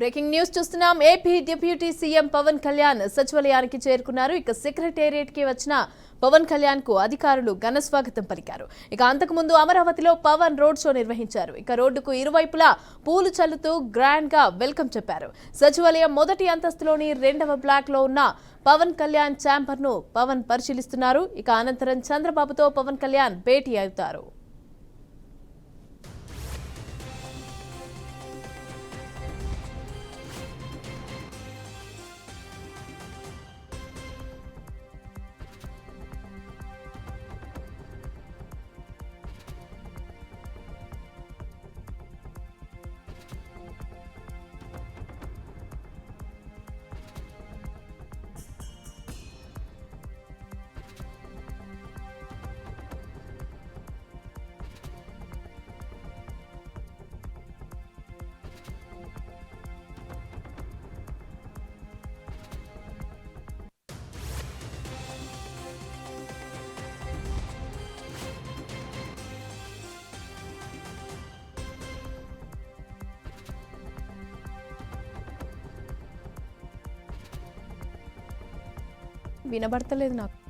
Breaking news చూస్తున్నాం. AP deputy CM Pawan Kalyan సచివాలయానికి చేరుకున్నారు. ఇక సెక్రటేరియట్కి వచ్చిన పవన్ కళ్యాణ్కు అధికారులు ఘన స్వాగతం పలికారు. ఇక అంతకుముందు అమరావతిలో పవన్ రోడ్ షో నిర్వహించారు. ఇక రోడ్డుకు ఇరువైపులా పూలు చల్లుతూ గ్రాండ్గా వెల్కమ్ చెప్పారు. సచివాలయం మొదటి అంతస్తులోని రెండవ బ్లాక్లో ఉన్న పవన్ కళ్యాణ్ ఛాంబర్ను పవన్ పరిశీలిస్తున్నారు. ఇక అనంతరం చంద్రబాబుతో పవన్ కళ్యాణ్ భేటీ అవుతారు. వినబడతలేదు నాకు.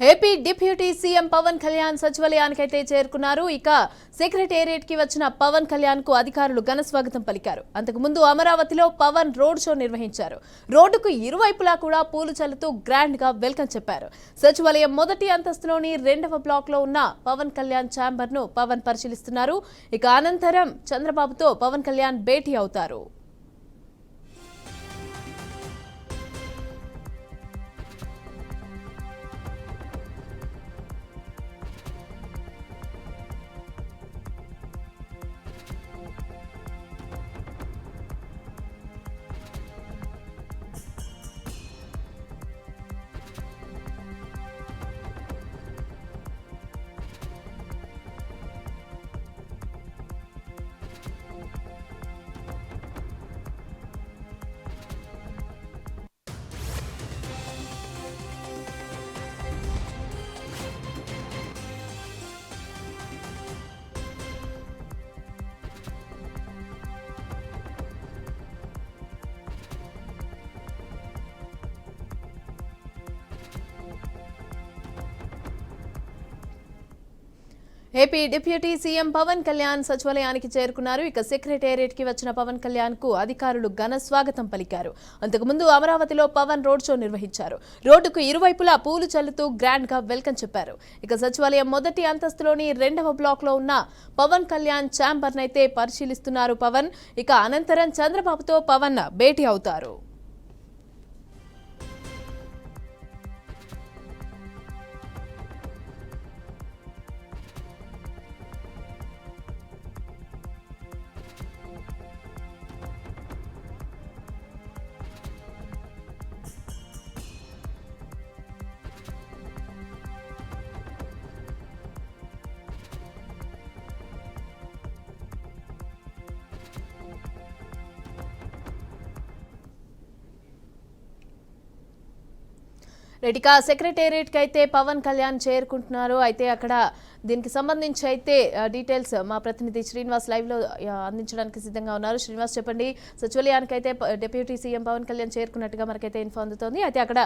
AP deputy CM Pawan Kalyan సచివాలయానికి అయితే చేరుకున్నారు. ఇక సెక్రటేరియట్కి వచ్చిన పవన్ కళ్యాణ్కు అధికారులు ఘన స్వాగతం పలికారు. అంతకుముందు అమరావతిలో పవన్ రోడ్ షో నిర్వహించారు. రోడ్డుకు ఇరువైపులా కూడా పూలు చల్లుతూ గ్రాండ్గా వెల్కమ్ చెప్పారు. సచివాలయం మొదటి అంతస్తులోని రెండవ బ్లాక్లో ఉన్న పవన్ కళ్యాణ్ ఛాంబర్ను పవన్ పరిశీలిస్తున్నారు. ఇక అనంతరం చంద్రబాబుతో పవన్ కళ్యాణ్ భేటీ అవుతారు. AP deputy CM Pawan Kalyan సచివాలయానికి చేరుకున్నారు. ఇక సెక్రటేరియట్కి వచ్చిన పవన్ కళ్యాణ్కు అధికారులు ఘన స్వాగతం పలికారు. అంతకుముందు అమరావతిలో పవన్ రోడ్ షో నిర్వహించారు. రోడ్డుకు ఇరువైపులా పూలు చల్లుతూ గ్రాండ్గా వెల్కమ్ చెప్పారు. ఇక సచివాలయం మొదటి అంతస్తులోని రెండవ బ్లాక్లో ఉన్న పవన్ కళ్యాణ్ ఛాంబర్ నైతే పరిశీలిస్తున్నారు పవన్. ఇక అనంతరం చంద్రబాబుతో పవన్ భేటీ అవుతారు. రెడ్డికా సెక్రటేరియట్కి అయితే పవన్ కళ్యాణ్ చేరుకుంటున్నారు. అయితే అక్కడ దీనికి సంబంధించి అయితే డీటెయిల్స్ మా ప్రతినిధి శ్రీనివాస్ లైవ్లో అందించడానికి సిద్ధంగా ఉన్నారు. శ్రీనివాస్ చెప్పండి. సచివాలయానికి అయితే డిప్యూటీ సీఎం పవన్ కళ్యాణ్ చేరుకున్నట్టుగా మనకైతే ఇన్ఫో అందుతోంది. అయితే అక్కడ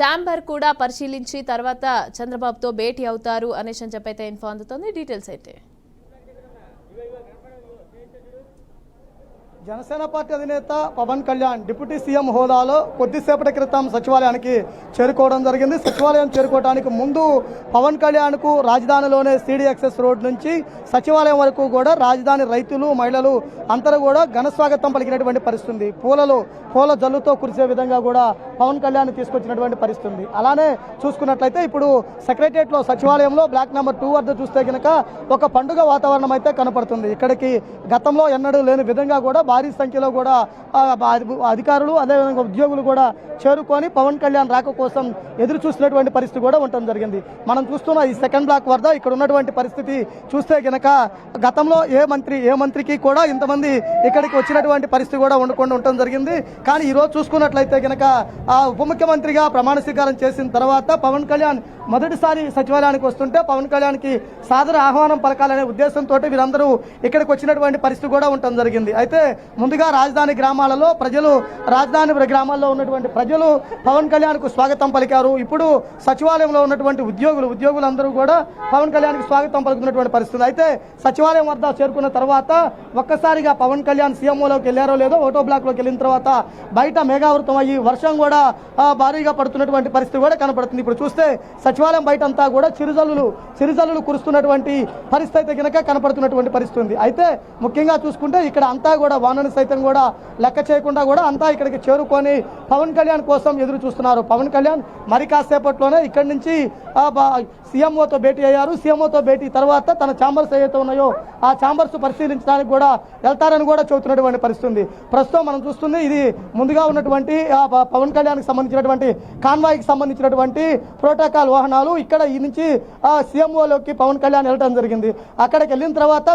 ఛాంబర్ కూడా పరిశీలించి తర్వాత చంద్రబాబుతో భేటీ అవుతారు అనేసి అని చెప్పి అయితే ఇన్ఫో అందుతోంది. డీటెయిల్స్ అయితే జనసేన పార్టీ అధినేత పవన్ కళ్యాణ్ డిప్యూటీ సీఎం హోదాలో కొద్దిసేపటి క్రితం సచివాలయానికి చేరుకోవడం జరిగింది. సచివాలయం చేరుకోవడానికి ముందు పవన్ కళ్యాణ్కు రాజధానిలోనే సిడిఎక్సెస్ రోడ్ నుంచి సచివాలయం వరకు కూడా రాజధాని రైతులు మహిళలు అందరూ కూడా ఘన స్వాగతం పలికినటువంటి పరిస్థితుంది. పూలలో పూలలు పూల జల్లుతో కురిసే విధంగా కూడా పవన్ కళ్యాణ్ తీసుకొచ్చినటువంటి పరిస్థితుంది. అలానే చూసుకున్నట్లయితే ఇప్పుడు సెక్రటరియట్లో సచివాలయంలో బ్లాక్ నెంబర్ టూ వద్ద చూస్తే కనుక ఒక పండుగ వాతావరణం అయితే కనపడుతుంది. ఇక్కడికి గతంలో ఎన్నడూ లేని విధంగా కూడా భారీ సంఖ్యలో కూడా అధికారులు అదేవిధంగా ఉద్యోగులు కూడా చేరుకొని పవన్ కళ్యాణ్ రాక కోసం ఎదురు చూసినటువంటి పరిస్థితి కూడా ఉండటం జరిగింది. మనం చూస్తున్న ఈ సెకండ్ బ్లాక్ వద్ద ఇక్కడ ఉన్నటువంటి పరిస్థితి చూస్తే గనక గతంలో ఏ మంత్రి ఏ మంత్రికి కూడా ఇంతమంది ఇక్కడికి వచ్చినటువంటి పరిస్థితి కూడా ఉండకుండా ఉండటం జరిగింది. కానీ ఈరోజు చూసుకున్నట్లయితే గనక ఆ ఉప ముఖ్యమంత్రిగా ప్రమాణ స్వీకారం చేసిన తర్వాత పవన్ కళ్యాణ్ మొదటిసారి సచివాలయానికి వస్తుంటే పవన్ కళ్యాణ్కి సాదర ఆహ్వానం పలకాలనే ఉద్దేశంతో వీరందరూ ఇక్కడికి వచ్చినటువంటి పరిస్థితి కూడా ఉండటం జరిగింది. అయితే ముందుగా రాజధాని గ్రామాలలో ప్రజలు రాజధాని గ్రామాల్లో ఉన్నటువంటి ప్రజలు పవన్ కళ్యాణ్కు స్వాగతం పలికారు. ఇప్పుడు సచివాలయంలో ఉన్నటువంటి ఉద్యోగులు ఉద్యోగులందరూ కూడా పవన్ కళ్యాణ్కి స్వాగతం పలుకుతున్నటువంటి పరిస్థితి అయితే సచివాలయం వద్ద చేరుకున్న తర్వాత ఒక్కసారిగా పవన్ కళ్యాణ్ సీఎంఓలోకి వెళ్ళారో లేదో ఓటో బ్లాక్లోకి వెళ్ళిన తర్వాత బయట మేఘావృతం అయ్యి వర్షం కూడా భారీగా పడుతున్నటువంటి పరిస్థితి కూడా కనపడుతుంది. ఇప్పుడు చూస్తే సచివాలయం బయట అంతా కూడా చిరుజల్లులు చిరుజల్లులు కురుస్తున్నటువంటి పరిస్థితి అయితే కనుక కనపడుతున్నటువంటి పరిస్థితి ఉంది. అయితే ముఖ్యంగా చూసుకుంటే ఇక్కడ అంతా కూడా వానని సైతం కూడా లెక్క చేయకుండా కూడా అంతా ఇక్కడికి చేరుకొని పవన్ కళ్యాణ్ కోసం ఎదురు చూస్తున్నారు. పవన్ కళ్యాణ్ మరి కాసేపట్లోనే ఇక్కడి నుంచి సీఎంఓతో భేటీ అయ్యారు. సీఎంఓతో భేటీ తర్వాత తన ఛాంబర్స్ ఏవైతే ఉన్నాయో ఆ ఛాంబర్స్ పరిశీలించడానికి కూడా వెళ్తారని కూడా చెబుతున్నటువంటి పరిస్థితి ఉంది ప్రస్తుతం మనం చూస్తుంది ఇది ముందుగా ఉన్నటువంటి పవన్ కళ్యాణ్కి సంబంధించినటువంటి కాన్వాయ్కి సంబంధించినటువంటి ప్రోటోకాల్ వాహనాలు ఇక్కడ ఈ నుంచి సీఎంఓలోకి పవన్ కళ్యాణ్ వెళ్ళడం జరిగింది. అక్కడికి వెళ్ళిన తర్వాత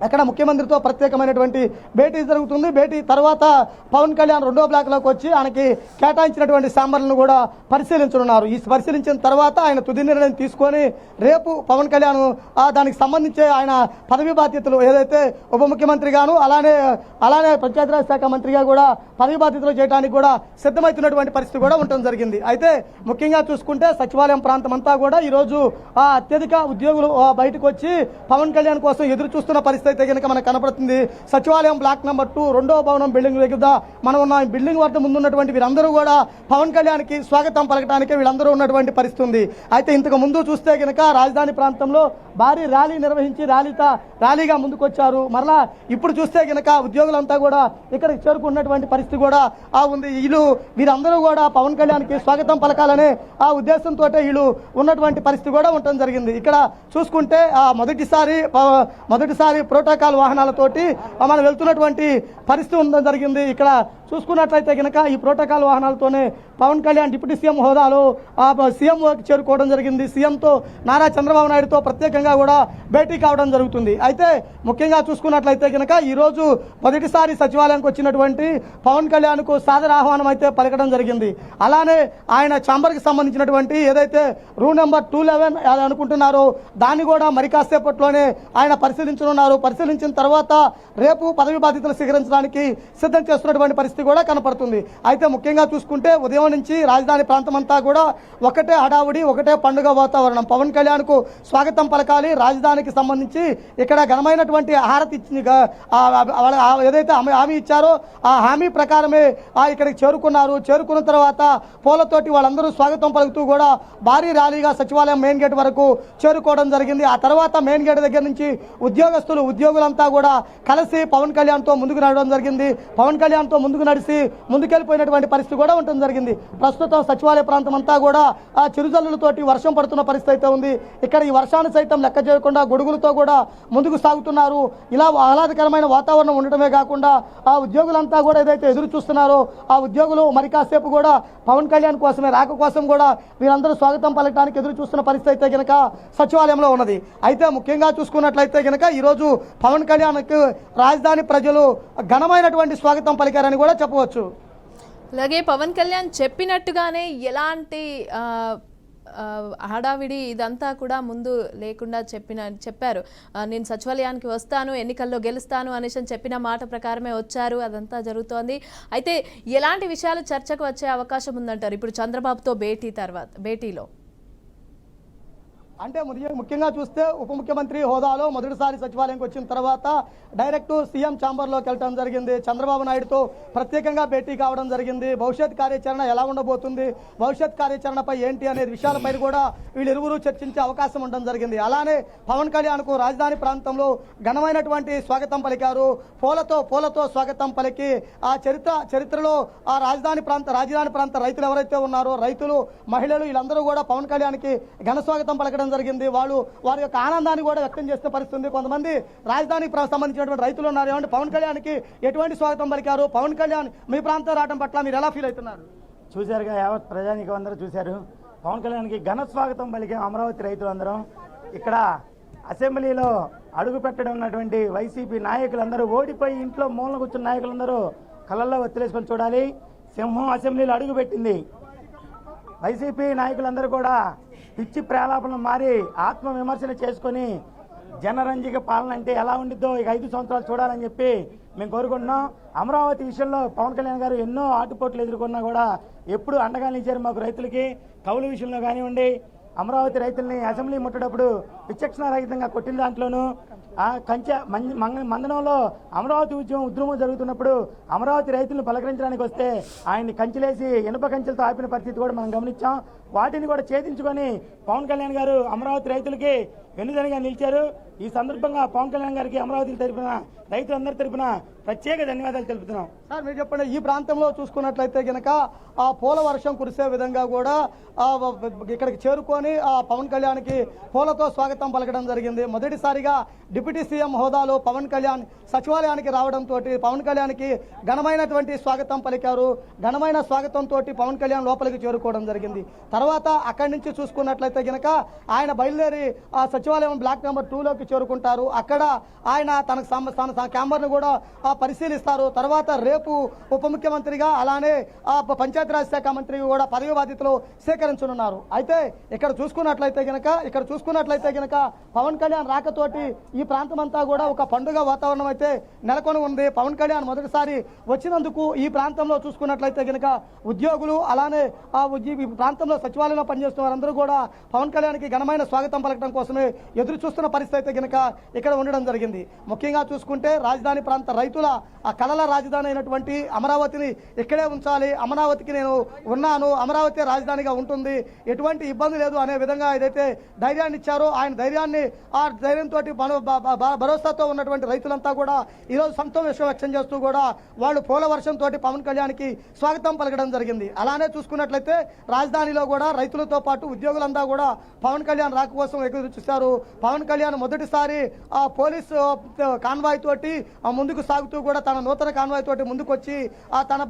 అక్కడ ముఖ్యమంత్రితో ప్రత్యేకమైనటువంటి భేటీ జరుగుతుంది. భేటీ తర్వాత పవన్ కళ్యాణ్ రెండో బ్లాక్లోకి వచ్చి ఆయనకి కేటాయించినటువంటి సాంబర్లను కూడా పరిశీలించనున్నారు. ఈ పరిశీలించిన తర్వాత ఆయన తుది నిర్ణయం తీసుకొని రేపు పవన్ కళ్యాణ్ ఆ, దానికి సంబంధించి ఆయన పదవి బాధ్యతలు ఏదైతే ఉప ముఖ్యమంత్రిగాను అలానే అలానే పంచాయతీరాజ్ శాఖ మంత్రిగా కూడా పదవి బాధ్యతలు చేయడానికి కూడా సిద్ధమవుతున్నటువంటి పరిస్థితి కూడా ఉండటం జరిగింది. అయితే ముఖ్యంగా చూసుకుంటే సచివాలయం ప్రాంతం అంతా కూడా ఈరోజు ఆ అత్యధిక ఉద్యోగులు బయటకు వచ్చి పవన్ కళ్యాణ్ కోసం ఎదురు చూస్తున్న పరిస్థితి అయితే కనుక మనకు కనపడుతుంది. సచివాలయం బ్లాక్ నెంబర్ టూ రెండో భవనం బిల్డింగ్ దగ్గర మనం ఉన్న బిల్డింగ్ వద్ద ముందున్నటువంటి వీరందరూ కూడా పవన్ కళ్యాణ్కి స్వాగతం పలకడానికి వీళ్ళందరూ ఉన్నటువంటి పరిస్థితి ఉంది. అయితే ఇంతకు ముందు చూస్తే కనుక రాజధాని ప్రాంతంలో భారీ ర్యాలీ నిర్వహించి ర్యాలీత ర్యాలీగా ముందుకొచ్చారు. మరలా ఇప్పుడు చూస్తే కనుక ఉద్యోగులంతా కూడా ఇక్కడికి చేరుకున్నటువంటి పరిస్థితి కూడా ఆ ఉంది. వీళ్ళు వీరందరూ కూడా పవన్ కళ్యాణ్కి స్వాగతం పలకాలనే ఆ ఉద్దేశంతో వీళ్ళు ఉన్నటువంటి పరిస్థితి కూడా ఉండటం జరిగింది. ఇక్కడ చూసుకుంటే ఆ మొదటిసారి మొదటిసారి ప్రోటోకాల్ వాహనాలతోటి మనం వెళ్తున్నటువంటి పరిస్థితి ఉండడం జరిగింది. ఇక్కడ చూసుకున్నట్లయితే కనుక ఈ ప్రోటోకాల్ వాహనాలతోనే పవన్ కళ్యాణ్ డిప్యూటీ సీఎం హోదాలో ఆ సీఎం చేరుకోవడం జరిగింది. సీఎంతో నారా చంద్రబాబు నాయుడుతో ప్రత్యేకంగా కూడా భేటీ కావడం జరుగుతుంది. అయితే ముఖ్యంగా చూసుకున్నట్లయితే కనుక ఈరోజు మొదటిసారి సచివాలయంకి వచ్చినటువంటి పవన్ కళ్యాణ్కు సాదర ఆహ్వానం అయితే పలకడం జరిగింది. అలానే ఆయన ఛాంబర్కి సంబంధించినటువంటి ఏదైతే రూమ్ నెంబర్ టూ లెవెన్ అనుకుంటున్నారో దాన్ని కూడా మరి కాసేపట్లోనే ఆయన పరిశీలించనున్నారు. పరిశీలించిన తర్వాత రేపు పదవి బాధ్యతలు స్వీకరించడానికి సిద్ధం చేస్తున్నటువంటి పరిస్థితి కూడా కనపడుతుంది. అయితే ముఖ్యంగా చూసుకుంటే ఉదయం నుంచి రాజధాని ప్రాంతం అంతా కూడా ఒకటే హడావుడి ఒకటే పండుగ వాతావరణం. పవన్ కళ్యాణ్కు స్వాగతం పలకాలి. రాజధానికి సంబంధించి ఇక్కడ ఘనమైనటువంటి హారతి ఆ- ఏదైతే హామీ- హామీ ఇచ్చారో ఆ హామీ ప్రకారమే ఆ ఇక్కడికి చేరుకున్నారు. చేరుకున్న తర్వాత పూలతోటి వాళ్ళందరూ స్వాగతం పలుకుతూ కూడా భారీ ర్యాలీగా సచివాలయం మెయిన్ గేట్ వరకు చేరుకోవడం జరిగింది. ఆ తర్వాత మెయిన్ గేట్ దగ్గర నుంచి ఉద్యోగస్తులు ఉద్యోగులంతా కూడా కలిసి పవన్ కళ్యాణ్తో ముందుకు నడవడం జరిగింది. పవన్ కళ్యాణ్తో ముందుకు నడిచి ముందుకెళ్ళిపోయినటువంటి పరిస్థితి కూడా ఉండడం జరిగింది. ప్రస్తుతం సచివాలయ ప్రాంతం అంతా కూడా ఆ చిరుజల్లులతోటి వర్షం పడుతున్న పరిస్థితి అయితే ఉంది. ఇక్కడ ఈ వర్షాన్ని సైతం లెక్క చేయకుండా గొడుగులతో కూడా ముందుకు సాగుతున్నారు. ఇలా ఆహ్లాదకరమైన వాతావరణం ఉండటమే కాకుండా ఆ ఉద్యోగులంతా కూడా ఏదైతే ఎదురు చూస్తున్నారో ఆ ఉద్యోగులు మరి కాసేపు కూడా పవన్ కళ్యాణ్ కోసమే రాక కోసం కూడా వీరందరూ స్వాగతం పలకడానికి ఎదురు చూస్తున్న పరిస్థితి అయితే కనుక సచివాలయంలో ఉన్నది. అయితే ముఖ్యంగా చూసుకున్నట్లయితే కనుక ఈరోజు పవన్ కళ్యాణ్కు రాజధాని ప్రజలు ఘనమైనటువంటి స్వాగతం పలికారని కూడా చెప్పవచ్చు. అలాగే పవన్ కళ్యాణ్ చెప్పినట్టుగానే ఎలాంటి హడావిడి ఇదంతా కూడా ముందు లేకుండా చెప్పిన చెప్పారు. నేను సచివాలయానికి వస్తాను ఎన్నికల్లో గెలుస్తాను అనేసి చెప్పిన మాట ప్రకారమే వచ్చారు అదంతా జరుగుతోంది. అయితే ఎలాంటి విషయాలు చర్చకు వచ్చే అవకాశం ఉందంటారు? ఇప్పుడు చంద్రబాబుతో భేటీ తర్వాత భేటీలో. అంటే ముఖ్యంగా చూస్తే ఉప ముఖ్యమంత్రి హోదాలో మొదటిసారి సచివాలయంకి వచ్చిన తర్వాత డైరెక్ట్ సీఎం ఛాంబర్లోకి వెళ్ళడం జరిగింది. చంద్రబాబు నాయుడుతో ప్రత్యేకంగా భేటీ కావడం జరిగింది. భవిష్యత్ కార్యాచరణ ఎలా ఉండబోతుంది? భవిష్యత్ కార్యాచరణపై ఏంటి అనే విషయాలపై కూడా వీళ్ళిరువురు చర్చించే అవకాశం ఉండడం జరిగింది. అలానే పవన్ కళ్యాణ్కు రాజధాని ప్రాంతంలో ఘనమైనటువంటి స్వాగతం పలికారు. పూలతో పూలతో స్వాగతం పలికి ఆ చరిత్ర చరిత్రలో ఆ రాజధాని ప్రాంత రాజధాని ప్రాంత రైతులు ఎవరైతే ఉన్నారో రైతులు మహిళలు వీళ్ళందరూ కూడా పవన్ కళ్యాణ్కి ఘన స్వాగతం పలకడం జరిగింది. వాళ్ళు వారి యొక్క ఆనందాన్ని కూడా వ్యక్తం చేసిన పరిస్థితి ఉంది. కొంతమంది రాజధానికి సంబంధించినటువంటి రైతులు ఉన్నారు. ఏమంటే పవన్ కళ్యాణ్కి ఎటువంటి స్వాగతం పలికారు? పవన్ కళ్యాణ్ మీ ప్రాంతం రావడం పట్ల మీరు ఎలా ఫీల్ అవుతున్నారు? చూశారుగా యావత్ ప్రజానికి అందరూ చూశారు. పవన్ కళ్యాణ్కి ఘన స్వాగతం పలికే అమరావతి రైతులందరం. ఇక్కడ అసెంబ్లీలో అడుగు పెట్టడం ఉన్నటువంటి వైసీపీ నాయకులందరూ ఓడిపోయి ఇంట్లో మూలన కూర్చున్న నాయకులందరూ కళ్ళల్లో వత్తిలేసుకొని చూడాలి. సింహం అసెంబ్లీలో అడుగు పెట్టింది. వైసీపీ నాయకులందరూ కూడా పిచ్చి ప్రేలాపన మారి ఆత్మ విమర్శన చేసుకొని జనరంజిక పాలన అంటే ఎలా ఉండిద్దో ఇక ఐదు సంవత్సరాలు చూడాలని చెప్పి మేము కోరుకుంటున్నాం. అమరావతి విషయంలో పవన్ కళ్యాణ్ గారు ఎన్నో ఆటుపోట్లు ఎదుర్కొన్నా కూడా ఎప్పుడు అండగా నిలిచారు మాకు రైతులకి. కౌలు విషయంలో కానివ్వండి అమరావతి రైతుల్ని అసెంబ్లీ ముట్టేటప్పుడు విచక్షణ రహితంగా కొట్టిన దాంట్లోనూ కంచె మంగ- మందనంలో అమరావతి ఉద్యమం ఉద్యమం జరుగుతున్నప్పుడు అమరావతి రైతులను పలకరించడానికి వస్తే ఆయన్ని కంచెలేసి ఇనుప కంచెలతో ఆపిన పరిస్థితి కూడా మనం గమనించాం. వాటిని కూడా ఛేదించుకొని పవన్ కళ్యాణ్ గారు అమరావతి రైతులకి వెన్నుదనిగా నిలిచారు. ఈ సందర్భంగా పవన్ కళ్యాణ్ గారికి అమరావతి తరపున రైతులందరి తరపున ప్రత్యేక ధన్యవాదాలు తెలుపుతున్నాం. సార్ మీరు చెప్పండి ఈ ప్రాంతంలో చూసుకున్నట్లయితే గనక ఆ పూల వర్షం కురిసే విధంగా కూడా ఇక్కడికి చేరుకొని ఆ పవన్ కళ్యాణ్కి పూలతో స్వాగతం పలకడం జరిగింది. మొదటిసారిగా డిప్యూటీ సీఎం హోదాలో పవన్ కళ్యాణ్ సచివాలయానికి రావడంతో పవన్ కళ్యాణ్కి ఘనమైనటువంటి స్వాగతం పలికారు. ఘనమైన స్వాగతంతో పవన్ కళ్యాణ్ లోపలికి చేరుకోవడం జరిగింది. తర్వాత అక్కడి నుంచి చూసుకున్నట్లయితే గనక ఆయన బయలుదేరి ఆ సచివాలయం బ్లాక్ నెంబర్ టూలోకి చేరుకుంటారు. అక్కడ ఆయన తనకు తన తన క్యాంబర్ను కూడా పరిశీలిస్తారు. తర్వాత రేపు ఉప ముఖ్యమంత్రిగా అలానే ఆ పంచాయతీరాజ్ శాఖ మంత్రి కూడా పదవి బాధ్యతలు సేకరించనున్నారు అయితే ఇక్కడ చూసుకున్నట్లయితే గనక ఇక్కడ చూసుకున్నట్లయితే గనక పవన్ కళ్యాణ్ రాకతోటి ఈ ప్రాంతం అంతా కూడా ఒక పండుగ వాతావరణం అయితే నెలకొని ఉంది. పవన్ కళ్యాణ్ మొదటిసారి వచ్చినందుకు ఈ ప్రాంతంలో చూసుకున్నట్లయితే గనక ఉద్యోగులు అలానే ఆ ఈ ప్రాంతంలో సచివాలయంలో పనిచేస్తున్న వారందరూ కూడా పవన్ కళ్యాణ్కి ఘనమైన స్వాగతం పలకడం కోసమే ఎదురు చూస్తున్న పరిస్థితి అయితే గనక ఇక్కడ ఉండడం జరిగింది. ముఖ్యంగా చూసుకుంటే రాజధాని ప్రాంత రైతుల ఆ కళల రాజధాని అయినటువంటి అమరావతిని ఇక్కడే ఉంచాలి. అమరావతికి నేను ఉన్నాను. అమరావతి రాజధానిగా ఉంటుంది. ఎటువంటి ఇబ్బంది లేదు అనే విధంగా ఏదైతే ధైర్యాన్ని ఇచ్చారో ఆయన ధైర్యాన్ని ఆ ధైర్యంతో భరోసాతో ఉన్నటువంటి రైతులంతా కూడా ఈరోజు సంతోషం వ్యక్తం చేస్తూ కూడా వాళ్ళు పూల వర్షంతో పవన్ కళ్యాణ్కి స్వాగతం పలకడం జరిగింది. అలానే చూసుకున్నట్లయితే రాజధానిలో కూడా రైతులతో పాటు ఉద్యోగులంతా కూడా పవన్ కళ్యాణ్ రాక కోసం ఎదురు చూశారు. పవన్ కళ్యాణ్ మొదటిసారి ఆ పోలీసు కాన్వాయ్ తోటి ఆ ముందుకు సాగుతూ కూడా తన నూతన కాన్వాయ్ తోటి ముందుకొచ్చి ఆ తన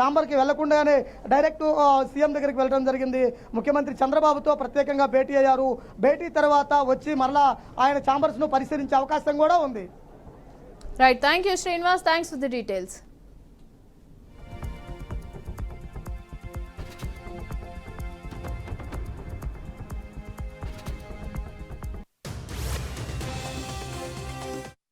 ఛాంబర్కి వెళ్ళకుండానే డైరెక్ట్ సీఎం దగ్గరికి వెళ్ళడం జరిగింది. ముఖ్యమంత్రి చంద్రబాబుతో ప్రత్యేకంగా భేటీ అయ్యారు. భేటీ తర్వాత వచ్చి మరలా ఆయన ఛాంబర్స్ను పరిశీలించే అవకాశం కూడా ఉంది. Right thank you Srinivas thanks for the details